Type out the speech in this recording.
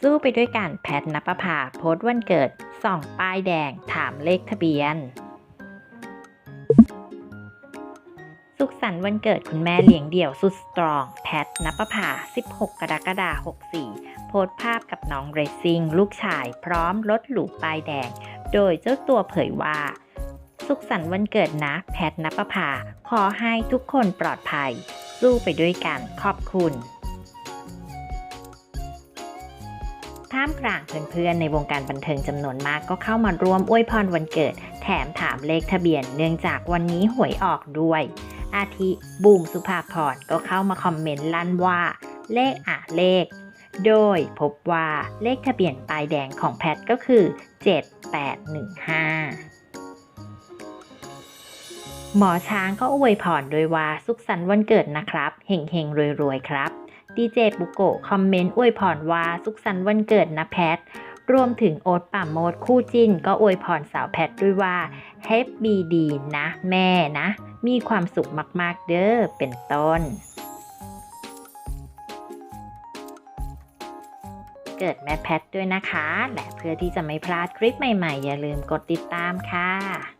สู้ไปด้วยกันแพทนปภาโพสต์วันเกิดส่องป้ายแดงถามเลขทะเบียน สุขสันต์วันเกิดคุณแม่เลี้ยงเดี่ยวสุดสตรอง แพทนปภา 16 กรกฎาคม 64 โพสต์ภาพกับน้องเรซิ่งลูกชายพร้อมรถหรูป้ายแดง โดยเจ้าตัวเผยว่า สุขสันต์วันเกิดนะ แพทนปภา ขอให้ทุกคนปลอดภัย สู้ไปด้วยกันขอบคุณ ท่ามกลางเพื่อนๆในวงการบันเทิงจำนวนมากก็เข้ามาร่วมอวยพรวันเกิด แถมถามเลขทะเบียนเนื่องจากวันนี้หวยออกด้วย อาทิบูมสุภาพรก็เข้ามาคอมเมนต์ลั่นว่า เลขอะเลข โดยพบว่าเลขทะเบียนป้ายแดงของแพทก็คือ 7815หมอช้างก็อวยพรโดยว่าสุขสันต์วันเกิดนะครับ เฮงเฮงรวยรวยๆครับ ดีเจปุโกะคอมเมนต์อวยพรว่าสุขสันต์วันเกิดนะแพท รวมถึงโอ๊ตป่าโมดคู่จิ้น ก็อวยพรสาวแพทด้วยว่าแฮปปี้ดีนะ แม่นะ มีความสุขมาก ๆ เด้อเป็นต้น เกิดแม่แพทด้วยนะคะ และเพื่อที่จะไม่พลาดคลิปใหม่ ๆ อย่าลืมกดติดตามค่ะ